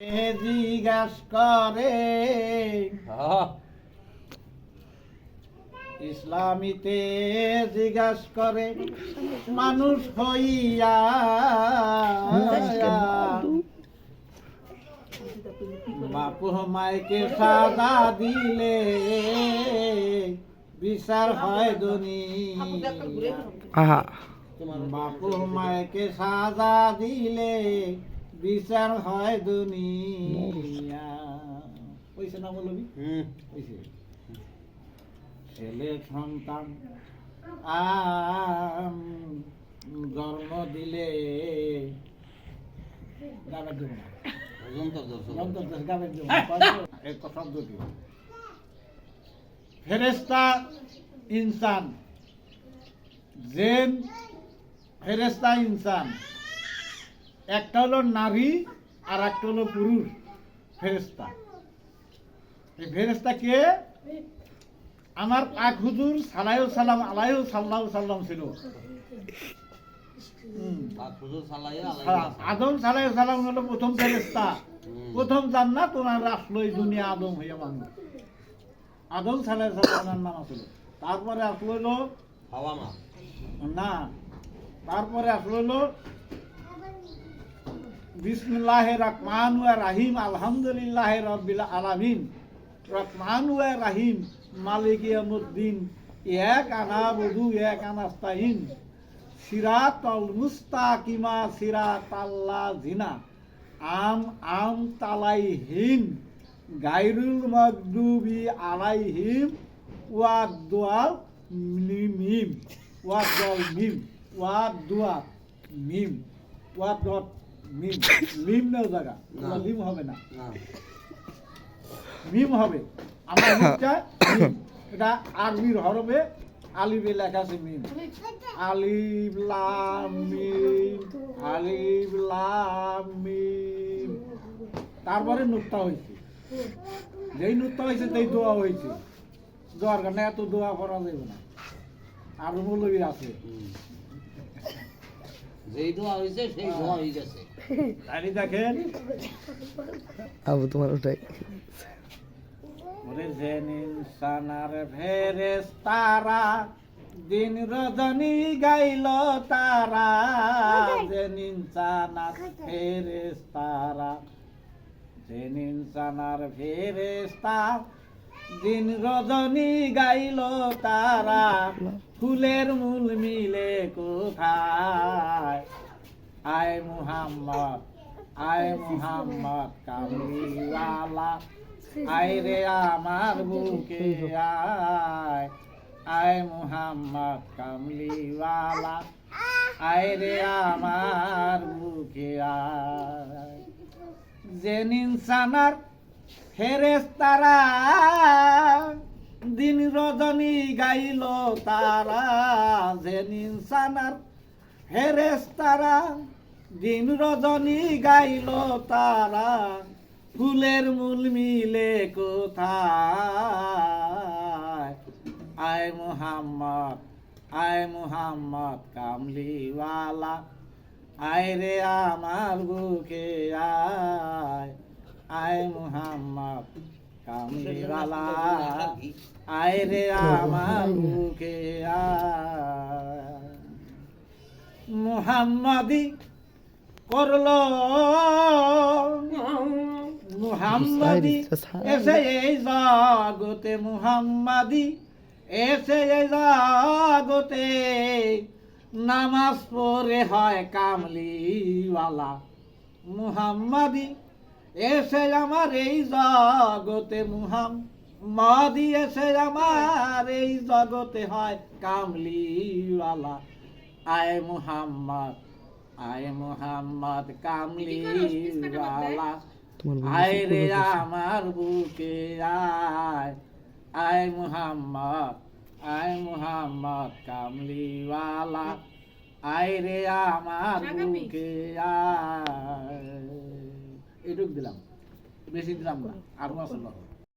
জিজ্ঞাস করে ইসলামীতে জিজ্ঞাস করে মানুষ হইয়া বাপু মাইকে সাদা দিলে বিচার হয় দুনিয়া। আহা। বাপু মাইকে সাজা দিলে বিচার হয় দুনিয়া। কইছে না বলবি কইছে ছেলে সন্তান আম, জন্ম দিলে। গাবের দেব এই কথা ফেরেস্তা ইনসান জেন ফেরেস্তা ইনসান একটা হলো নারী আর একটা হলো পুরুষ ফেরেস্তা এই ফেরেস্তা কে? আমার পাক হুজুর সালাইও সালাম আলাইও সাল্লাহ সাল্লাম ছিল। আদম সালাইও সালাম হলো প্রথম ফেরেস্তা প্রথম জান্নাত ওনার আসলো এই দুনিয়া আদম হইয়া মানুষ আদম সালাইও সালামের নাম আসলো। তারপরে আসলো হলো না। তারপরে আসলো হলো বিসমুল্লাহ রহমান ওয়া রাহিম আলহামদুলিল্লাহ রব্বিল আলামিন। রহমান ওয়া রাহিম মালিক ইয়ামুদ্দিন এক আনা বধু এক আনাস্তাইন সিরাতাল মুস্তাকিমা সিরাতাল্লা জিনা আম আম তালাইহিম গাইরুল মাগদুবি আলাইহিম ওয়া দোয়াল মিম ওয়া দল মিম ওয়া দোয়া মিম ওয়া ডট মিম না জায়গা। লিম হবে না। মিম হবে। আমার মুখটা এটা আরবির হরবে আলিফে লেখা আছে মিম। আলিফ লাম মিম। আলিফ লাম মিম। তারপরে নুক্তা হয়েছে। যেই নুক্তা হয়েছে সেই দোয়া হয়েছে। দোয়ার কারণে এত দোয়া করা যাবে না। আর মৌলবী আছে। যেই দোয়া হয়েছে সেই দোয়া হয়ে গেছে। তাই আবু তোমার ওটাই। ইনসানার তারা দিন রজনী গাইল তারা। জেন ইনসানার ফেরেস তারা জেন ইনসানার ফেরেস দিন রজনী গাইল তারা। ফুলের মূল মিলে কোথায়? আয় মুহাম্মদ আয় মুহাম্মদ কামলিওয়ালা আয় রে আমার বুকে আয়। আয় মুহাম্মদ কামলিওয়ালা আয় রে আমার বুকে আয়। জেন ইনসানার ফেরেস্তারা দিন রজনী গাইল তারা। জেন ইনসানার ফেরেস্তারা দিন রজনী গাইল তারা, ফুলের মূল মিলে কোথায়? আয় মুহাম্মদ আয় মুহাম্মদ কামলিওয়ালা, আয় রে আমার বুকে আয়। আয় মুহাম্মদ কামলিওয়ালা, আয় রে আমার বুকে আয়। মুহাম্মাদি করল। মুহাম্মাদি এসে এই জগতে মুহাম্মাদি এসে এই জগতে নামাজ পড়ে হয় কামলিওয়ালা। মুহাম্মাদি এসে আমার এই জগতে মুহাম্মাদি এসে আমার এই জগতে হয় কামলিওয়ালা। আয় মুহাম্মদ আয় মুহাম্মদ কামলিওয়ালা আয় রে আমার বুকে আয় আয় মুহাম্মদ আয় মুহাম্মদ কামলিওয়ালা আয় রে আমার বুকে আয়। এটুক দিলাম বেশি দিলাম না আরও আসল